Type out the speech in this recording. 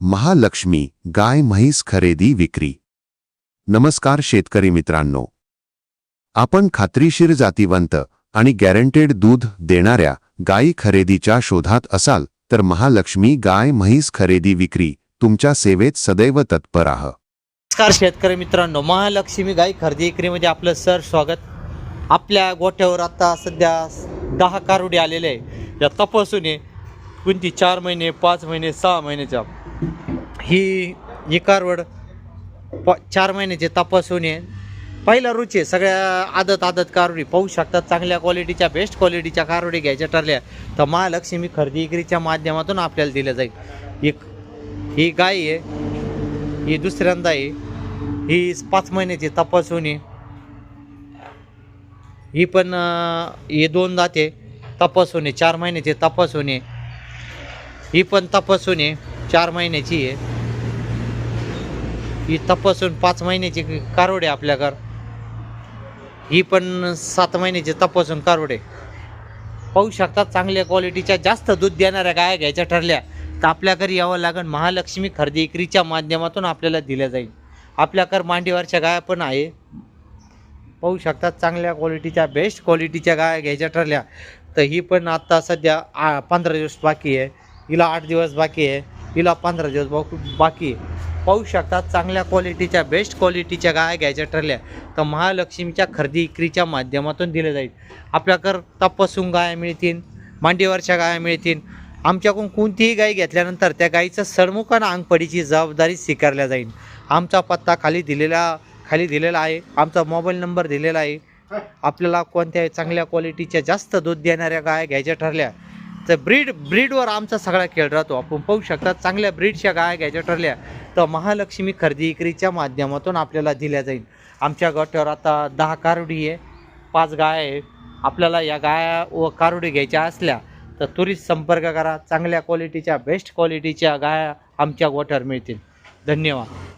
महालक्ष्मी गाय म्हैस खरेदी विक्री. नमस्कार शेतकरी मित्रांनो. आपण खात्रीशीर जातीवंत आणि गॅरंटेड दूध देणाऱ्या गायी खरेदीच्या शोधात असाल तर महालक्ष्मी गाय म्हैस खरेदी विक्री तुमच्या सेवेत सदैव तत्पर आह नमस्कार शेतकरी मित्रांनो महालक्ष्मी गाय खरेदी विक्रीमध्ये आपलं सर स्वागत. आपल्या गोठ्यावर आता सध्या दहा कारुडे आलेले आहे या तपासून कोणती? चार महिने पाच महिने सहा महिन्याच्या ही ही कारवड प चार महिन्याचे तपासून ये. पहिला रुची आहे. सगळ्या आदत आदत कारोडी पाहू शकतात चांगल्या क्वालिटीच्या बेस्ट क्वालिटीच्या कारुडी घ्यायच्या ठरल्या. तर महालक्ष्मी खरेदी विक्रीच्या माध्यमातून आपल्याला दिल्या जाईल. एक ही गाय आहे. ही दुसऱ्यांदा आहे. ही पाच महिन्याची तपासून आहे ही पण ही हे दोन दाते तपासून आहे चार महिन्याची तपासून आहे ही पण तपासून आहे चार महिन्याची आहे. ही तपासून पाच महिन्याची कारोडे आपल्याकर ही पण सात महिन्याची तपासून कारोडे पाहू शकतात चांगल्या क्वालिटीच्या जास्त दूध देणाऱ्या गाया घ्यायच्या ठरल्या तर आपल्याकडे यावं लागेल महालक्ष्मी खरेदी विक्रीच्या माध्यमातून आपल्याला दिल्या जाईल. आपल्याकडे मांडीवरच्या गाया पण आहे. पाहू शकतात चांगल्या क्वालिटीच्या बेस्ट क्वालिटीच्या गाया घ्यायच्या ठरल्या. तर ही पण आत्ता सध्या आ पंधरा दिवस बाकी आहे. हिला आठ दिवस बाकी आहे. हिला पंधरा दिवस बाकी बाकी आहे. पाहू शकतात चांगल्या क्वालिटीच्या बेस्ट क्वालिटीच्या गाया घ्यायच्या ठरल्या तर महालक्ष्मीच्या खरेदी विक्रीच्या माध्यमातून दिल्या जाईल. आपल्याकडं तपासून गाया मिळतील मांडीवरच्या गाया मिळतील. आमच्याकडून कोणतीही गाय घेतल्यानंतर त्या गाईचं सरमुखानं अंगपडीची जबाबदारी स्वीकारल्या जाईल. आमचा पत्ता खाली दिलेला खाली दिलेला आहे. आमचा मोबाईल नंबर दिलेला आहे. आपल्याला कोणत्याही चांगल्या क्वालिटीच्या जास्त दूध देणाऱ्या गाय घ्यायच्या ठरल्या तर ब्रीड ब्रीडवर आमचा सगळा खेळ राहतो. आपण पाहू शकता चांगल्या ब्रीडच्या गाय घ्यायच्या ठरल्या तर महालक्ष्मी खरेदी विक्रीच्या माध्यमातून आपल्याला दिल्या जाईल. आमच्या गटावर आता दहा कारुडी आहे पाच गाय आहे. आपल्याला या गाया व कारुडी घ्यायच्या असल्या तर त्वरित संपर्क करा. चांगल्या क्वालिटीच्या बेस्ट क्वालिटीच्या गाया आमच्या गोठ्यावर मिळतील. धन्यवाद.